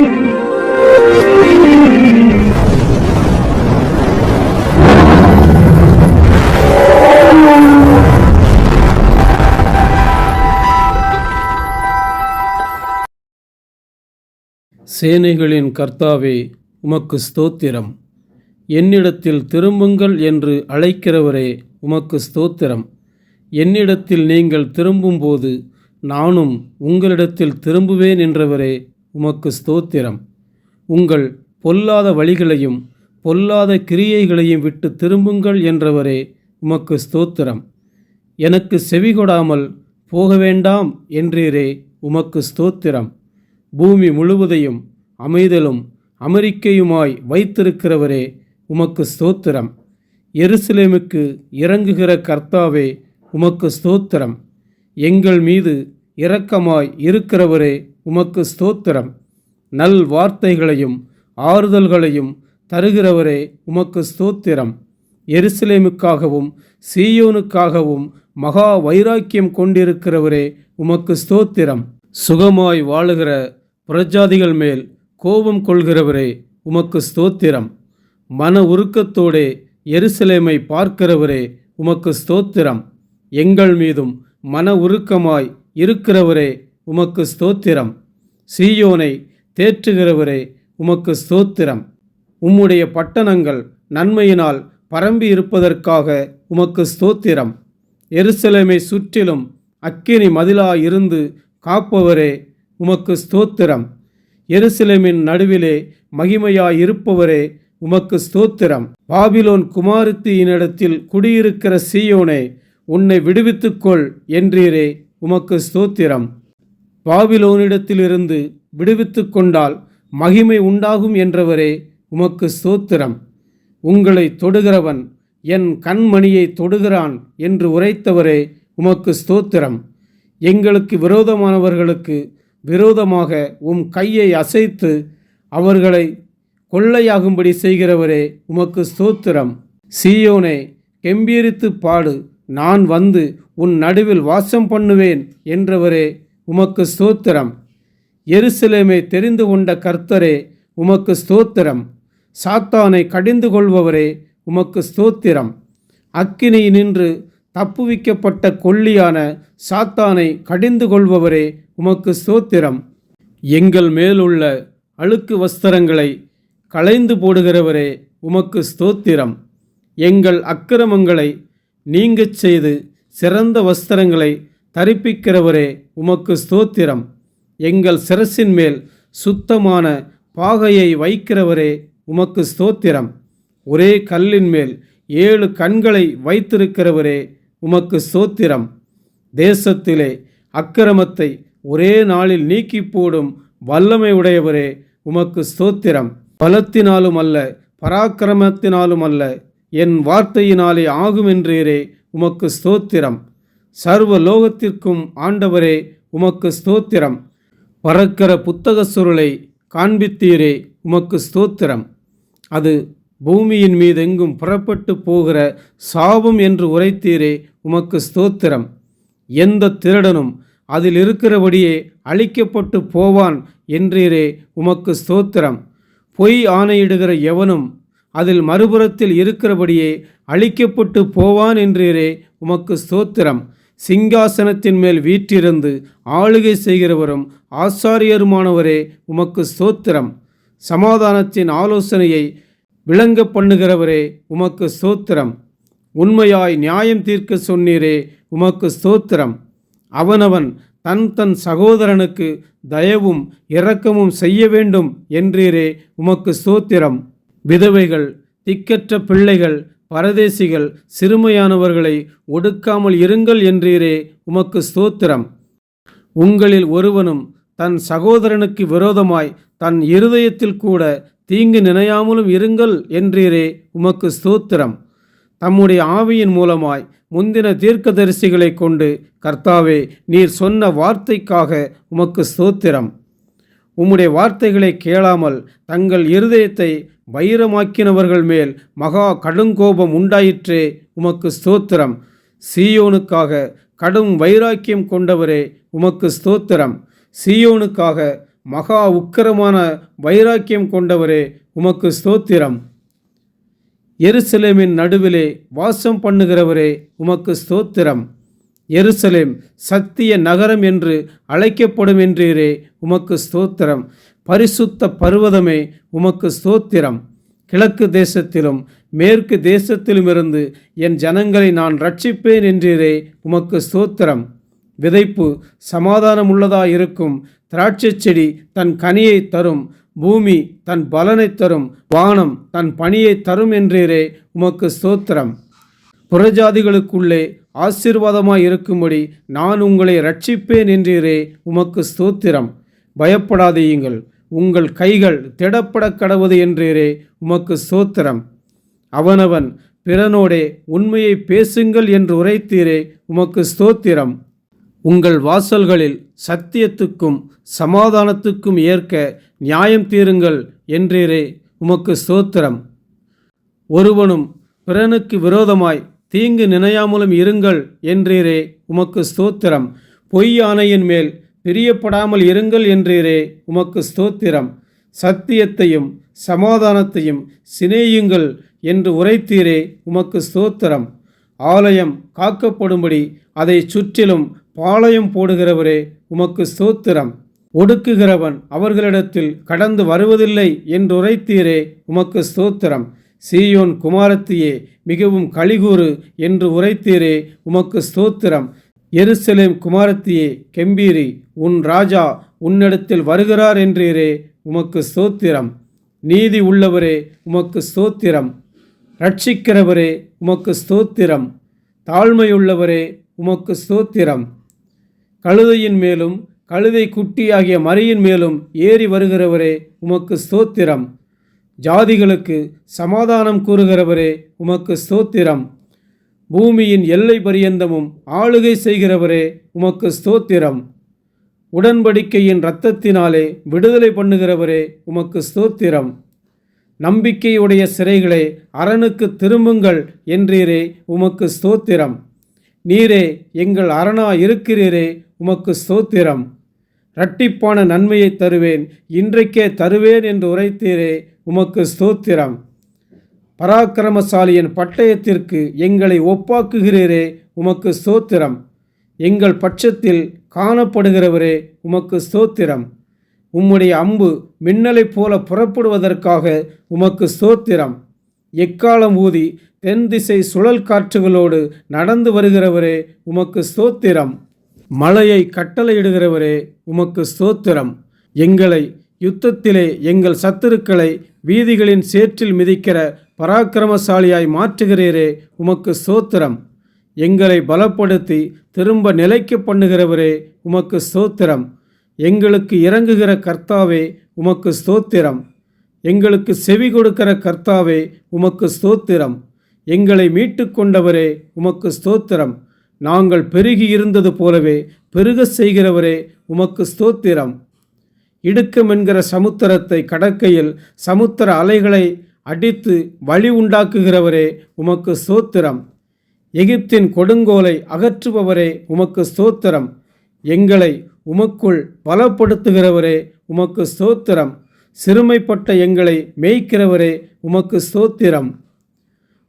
சேனைகளின் கர்த்தாவே உமக்கு ஸ்தோத்திரம். என்னிடத்தில் திரும்புங்கள் என்று அழைக்கிறவரே உமக்கு ஸ்தோத்திரம். என்னிடத்தில் நீங்கள் திரும்பும்போது நானும் உங்களிடத்தில் திரும்புவேன் என்றவரே உமக்கு ஸ்தோத்திரம். உங்கள் பொல்லாத வழிகளையும் பொல்லாத கிரியைகளையும் விட்டு திரும்புங்கள் என்றவரே உமக்கு ஸ்தோத்திரம். எனக்கு செவிகொடாமல் போக வேண்டாம் என்றீரே உமக்கு ஸ்தோத்திரம். பூமி முழுவதையும் அமைதலும் அமெரிக்கையுமாய் வைத்திருக்கிறவரே உமக்கு ஸ்தோத்திரம். எருசலேமுக்கு இறங்குகிற கர்த்தாவே உமக்கு ஸ்தோத்திரம். எங்கள் மீது இரக்கமாய் இருக்கிறவரே உமக்கு ஸ்தோத்திரம். நல் வார்த்தைகளையும் ஆறுதல்களையும் தருகிறவரே உமக்கு ஸ்தோத்திரம். எருசலேமுக்காகவும் சீயோனுக்காகவும் மகா வைராக்கியம் கொண்டிருக்கிறவரே உமக்கு ஸ்தோத்திரம். சுகமாய் வாழுகிற புறஜாதிகள் மேல் கோபம் கொள்கிறவரே உமக்கு ஸ்தோத்திரம். மன உருக்கத்தோடே எருசலேமை பார்க்கிறவரே உமக்கு ஸ்தோத்திரம். எங்கள் மீதும் மன உருக்கமாய் இருக்கிறவரே உமக்கு ஸ்தோத்திரம். சீயோனை தேற்றுகிறவரே உமக்கு ஸ்தோத்திரம். உம்முடைய பட்டணங்கள் நன்மையினால் பரம்பி இருப்பதற்காக உமக்கு ஸ்தோத்திரம். எருசலேமை சுற்றிலும் அக்கினி மதிலாயிருந்து காப்பவரே உமக்கு ஸ்தோத்திரம். எருசலேமின் நடுவிலே மகிமையாயிருப்பவரே உமக்கு ஸ்தோத்திரம். பாபிலோன் குமாரத்தியினிடத்தில் குடியிருக்கிற சீயோனே உன்னை விடுவித்துக்கொள் என்றீரே உமக்கு ஸ்தோத்திரம். பாபிலோனிடத்திலிருந்து விடுவித்து கொண்டால் மகிமை உண்டாகும் என்றவரே உமக்கு ஸ்தோத்திரம். உங்களை தொடுகிறவன் என் கண்மணியை தொடுகிறான் என்று உரைத்தவரே உமக்கு ஸ்தோத்திரம். எங்களுக்கு விரோதமானவர்களுக்கு விரோதமாக உம் கையை அசைத்து அவர்களை கொள்ளையாகும்படி செய்கிறவரே உமக்கு ஸ்தோத்திரம். சீயோனே கெம்பீரித்து பாடு. நான் வந்து உன் நடுவில் வாசம் பண்ணுவேன் என்றவரே உமக்கு ஸ்தோத்திரம். எருசலேமை தெரிந்து கொண்ட கர்த்தரே உமக்கு ஸ்தோத்திரம். சாத்தானை கடிந்து கொள்பவரே உமக்கு ஸ்தோத்திரம். அக்கினி நின்று தப்புவிக்கப்பட்ட கொல்லியான சாத்தானை கடிந்து கொள்பவரே உமக்கு ஸ்தோத்திரம். எங்கள் மேலுள்ள அழுக்கு வஸ்திரங்களை களைந்து போடுகிறவரே உமக்கு ஸ்தோத்திரம். எங்கள் அக்கிரமங்களை நீங்கச் செய்து சிறந்த வஸ்திரங்களை தரிப்பிக்கிறவரே உமக்கு ஸ்தோத்திரம். எங்கள் சிரசின் மேல் சுத்தமான பாகையை வைக்கிறவரே உமக்கு ஸ்தோத்திரம். ஒரே கல்லின் மேல் ஏழு கண்களை வைத்திருக்கிறவரே உமக்கு ஸ்தோத்திரம். தேசத்திலே அக்கிரமத்தை ஒரே நாளில் நீக்கி போடும் வல்லமை உடையவரே உமக்கு ஸ்தோத்திரம். பலத்தினாலும் அல்ல பராக்கிரமத்தினாலும் அல்ல என் வார்த்தையினாலே ஆகுமென்றீரே உமக்கு ஸ்தோத்திரம். சர்வ லோகத்திற்கும் ஆண்டவரே உமக்கு ஸ்தோத்திரம். பறக்கிற புத்தக சுருளை காண்பித்தீரே உமக்கு ஸ்தோத்திரம். அது பூமியின் மீதெங்கும் புறப்பட்டு போகிற சாபம் என்று உரைத்தீரே உமக்கு ஸ்தோத்திரம். எந்த திருடனும் அதில் இருக்கிறபடியே அழிக்கப்பட்டு போவான் என்றீரே உமக்கு ஸ்தோத்திரம். பொய் ஆணையிடுகிற எவனும் அதில் மறுபுறத்தில் இருக்கிறபடியே அழிக்கப்பட்டு போவான் என்றீரே உமக்கு ஸ்தோத்திரம். சிங்காசனத்தின் மேல் வீற்றிருந்து ஆளுகை செய்கிறவரும் ஆசாரியருமானவரே உமக்கு ஸ்தோத்திரம். சமாதானத்தின் ஆலோசனையை விளங்க பண்ணுகிறவரே உமக்கு ஸ்தோத்திரம். உண்மையாய் நியாயம் தீர்க்க சொன்னீரே உமக்கு ஸ்தோத்திரம். அவனவன் தன் தன் சகோதரனுக்கு தயவும் இரக்கமும் செய்ய வேண்டும் என்றீரே உமக்கு ஸ்தோத்திரம். விதவைகள் திக்கற்ற பிள்ளைகள் பரதேசிகள் சிறுமையானவர்களை ஒடுக்காமல் இருங்கள் என்றீரே உமக்கு ஸ்தோத்திரம். உங்களில் ஒருவனும் தன் சகோதரனுக்கு விரோதமாய் தன் இருதயத்தில் கூட தீங்கு நினையாமலும் இருங்கள் என்றீரே உமக்கு ஸ்தோத்திரம். தம்முடைய ஆவியின் மூலமாய் முந்தின தீர்க்கதரிசிகளைக் கொண்டு கர்த்தாவே நீர் சொன்ன வார்த்தைக்காக உமக்கு ஸ்தோத்திரம். உம்முடைய வார்த்தைகளை கேளாமல் தங்கள் இருதயத்தை வைரமாக்கினவர்கள் மேல் மகா கடுங்கோபம் உண்டாயிற்றே உமக்கு ஸ்தோத்திரம். சீயோனுக்காக கடும் வைராக்கியம் கொண்டவரே உமக்கு ஸ்தோத்திரம். சீயோனுக்காக மகா உக்கிரமான வைராக்கியம் கொண்டவரே உமக்கு ஸ்தோத்திரம். எருசலேமின் நடுவிலே வாசம் பண்ணுகிறவரே உமக்கு ஸ்தோத்திரம். எருசலேம் சத்திய நகரம் என்று அழைக்கப்படும் என்றீரே உமக்கு ஸ்தோத்திரம். பரிசுத்த பர்வதமே உமக்கு ஸ்தோத்திரம். கிழக்கு தேசத்திலும் மேற்கு தேசத்திலுமிருந்து என் ஜனங்களை நான் ரட்சிப்பேன் என்றீரே உமக்கு ஸ்தோத்திரம். விதைப்பு சமாதானமுள்ளதாயிருக்கும். திராட்சைச் செடி தன் கனியை தரும். பூமி தன் பலனை தரும். வானம் தன் பணியை தரும் என்றீரே உமக்கு ஸ்தோத்திரம். புறஜாதிகளுக்குள்ளே ஆசீர்வாதமாய் இருக்கும்படி நான் உங்களை ரட்சிப்பேன் என்றீரே உமக்கு ஸ்தோத்திரம். பயப்படாதேயுங்கள். உங்கள் கைகள் திடப்பட கடவுது என்றீரே உமக்கு ஸ்தோத்திரம் அவனவன் பிறனோடே உண்மையை பேசுங்கள் என்று உரைத்தீரே உமக்கு ஸ்தோத்திரம் உங்கள் வாசல்களில் சத்தியத்துக்கும் சமாதானத்துக்கும் ஏற்க நியாயம் தீருங்கள் என்றீரே உமக்கு ஸ்தோத்திரம் ஒருவனும் பிறனுக்கு விரோதமாய் தீங்கு நினையாமலும் இருங்கள் என்றீரே உமக்கு ஸ்தோத்திரம் பொய் மேல் பிரியப்படாமல் இருங்கள் என்றீரே உமக்கு ஸ்தோத்திரம். சத்தியத்தையும் சமாதானத்தையும் சிநேயுங்கள் என்று உரைத்தீரே உமக்கு ஸ்தோத்திரம். ஆலயம் காக்கப்படும்படி அதை சுற்றிலும் பாளையம் போடுகிறவரே உமக்கு ஸ்தோத்திரம். ஒடுக்குகிறவன் அவர்களிடத்தில் கடந்து வருவதில்லை என்று உரைத்தீரே உமக்கு ஸ்தோத்திரம். சீயோன் குமாரத்தியே மிகவும் கலிகூறு என்று உரைத்தீரே உமக்கு ஸ்தோத்திரம். எருசலேம் குமாரத்தியே கெம்பீரி உன் ராஜா உன்னிடத்தில் வருகிறார் என்றீரே உமக்கு ஸ்தோத்திரம். நீதி உள்ளவரே உமக்கு ஸ்தோத்திரம். ரட்சிக்கிறவரே உமக்கு ஸ்தோத்திரம். தாழ்மையுள்ளவரே உமக்கு ஸ்தோத்திரம். கழுதையின் மேலும் கழுதை குட்டி ஆகிய மறையின் மேலும் ஏறி வருகிறவரே உமக்கு ஸ்தோத்திரம். ஜாதிகளுக்கு சமாதானம் கூறுகிறவரே உமக்கு ஸ்தோத்திரம். பூமியின் எல்லை பரியந்தமும் ஆளுகை செய்கிறவரே உமக்கு ஸ்தோத்திரம். உடன்படிக்கையின் இரத்தத்தினாலே விடுதலை பண்ணுகிறவரே உமக்கு ஸ்தோத்திரம். நம்பிக்கையுடைய சிறைகளே அரணுக்கு திரும்புங்கள் என்றீரே உமக்கு ஸ்தோத்திரம். நீரே எங்கள் அரணா இருக்கிறீரே உமக்கு ஸ்தோத்திரம். இரட்டிப்பான நன்மையை தருவேன் இன்றைக்கே தருவேன் என்று உரைத்தீரே உமக்கு ஸ்தோத்திரம். பராக்கிரமசாலியின் பட்டயத்திற்கு எங்களை ஒப்பாக்குகிறீரே உமக்கு ஸ்தோத்திரம். எங்கள் பட்சத்தில் காணப்படுகிறவரே உமக்கு ஸ்தோத்திரம். உம்முடைய அம்பு மின்னலைப் போல புறப்படுவதற்காக உமக்கு ஸ்தோத்திரம். எக்காலம் ஊதி தென் திசை சுழல் காற்றுகளோடு நடந்து வருகிறவரே உமக்கு ஸ்தோத்திரம். மலையை கட்டளையிடுகிறவரே உமக்கு ஸ்தோத்திரம். எங்களை யுத்தத்திலே எங்கள் சத்துருக்களை வீதிகளின் சேற்றில் மிதிக்கிற பராக்கிரமசாலியாய் மாற்றுகிறீரே உமக்கு ஸ்தோத்திரம். எங்களை பலப்படுத்தி திரும்ப நிலைக்கு பண்ணுகிறவரே உமக்கு ஸ்தோத்திரம். எங்களுக்கு இறங்குகிற கர்த்தாவே உமக்கு ஸ்தோத்திரம். எங்களுக்கு செவி கொடுக்கிற கர்த்தாவே உமக்கு ஸ்தோத்திரம். எங்களை மீட்டு கொண்டவரே உமக்கு ஸ்தோத்திரம். நாங்கள் பெருகி இருந்தது போலவே பெருக செய்கிறவரே உமக்கு ஸ்தோத்திரம். இடுக்கம் என்கிற சமுத்திரத்தை கடக்கையில் சமுத்திர அலைகளை அடித்து வழி உண்டாக்குகிறவரே உமக்கு சோத்திரம் எகிப்தின் கொடுங்கோலை அகற்றுபவரே உமக்கு சோத்திரம் எங்களை உமக்குள் பலப்படுத்துகிறவரே உமக்கு சோத்திரம் சிறுமைப்பட்ட எங்களை மேய்க்கிறவரே உமக்கு ஸ்தோத்திரம்.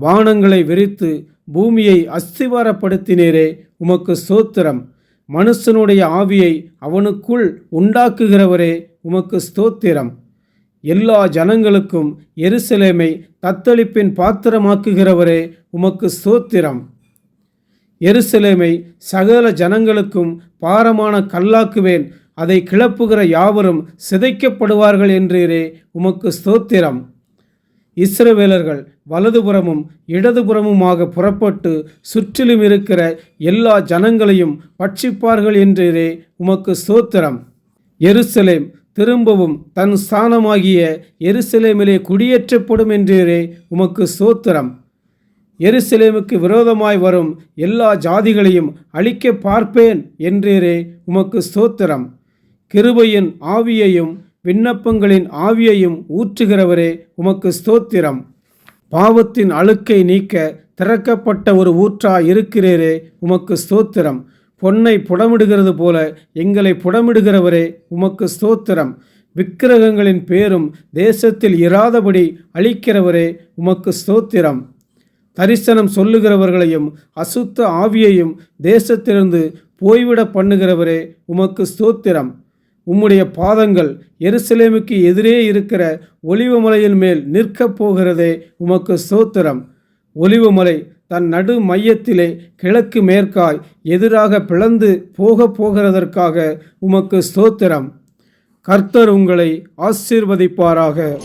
வானங்களை விரித்து பூமியை அஸ்திவாரப்படுத்தினீரே உமக்கு சோத்திரம் மனுஷனுடைய ஆவியை அவனுக்குள் உண்டாக்குகிறவரே உமக்கு ஸ்தோத்திரம். எல்லா ஜனங்களுக்கும் எருசலேமை தத்தளிப்பின் பாத்திரமாக்குகிறவரே உமக்கு ஸ்தோத்திரம். எருசலேமை சகல ஜனங்களுக்கும் பாரமான கல்லாக்குவேன். அதை கிளப்புகிற யாவரும் சிதைக்கப்படுவார்கள் என்றீரே உமக்கு ஸ்தோத்திரம். இஸ்ரவேலர்கள் வலதுபுறமும் இடதுபுறமுமாக புறப்பட்டு சுற்றிலும் இருக்கிற எல்லா ஜனங்களையும் பட்சிப்பார்கள் என்றே உமக்கு சோத்திரம் எருசலேம் திரும்பவும் தன் ஸ்தானமாகிய எருசலேமிலே குடியேற்றப்படும் என்றே உமக்கு சோத்திரம் எருசலேமுக்கு விரோதமாய் வரும் எல்லா ஜாதிகளையும் அழிக்க பார்ப்பேன் என்றே உமக்கு ஸ்தோத்திரம். கிருபையின் ஆவியையும் விண்ணப்பங்களின் ஆவியையும் ஊற்றுகிறவரே உமக்கு ஸ்தோத்திரம். பாவத்தின் அழுக்கை நீக்க திறக்கப்பட்ட ஒரு ஊற்றா இருக்கிறீரே உமக்கு ஸ்தோத்திரம். பொன்னை புடமிடுகிறது போல எங்களை புடமிடுகிறவரே உமக்கு ஸ்தோத்திரம். விக்கிரகங்களின் பேரும் தேசத்தில் இராதபடி அழிக்கிறவரே உமக்கு ஸ்தோத்திரம். தரிசனம் சொல்லுகிறவர்களையும் அசுத்த ஆவியையும் தேசத்திலிருந்து போய்விட பண்ணுகிறவரே உமக்கு ஸ்தோத்திரம். உம்முடைய பாதங்கள் எருசலேமுக்கு எதிரே இருக்கிற ஒலிவமலையின் மேல் நிற்கப் போகிறதே உமக்கு ஸ்தோத்திரம். ஒலிவமலை தன் நடு மையத்திலே கிழக்கு மேற்காய் எதிராக பிளந்து போகப் போகிறதற்காக உமக்கு ஸ்தோத்திரம். கர்த்தர் உங்களை ஆசீர்வதிப்பாராக.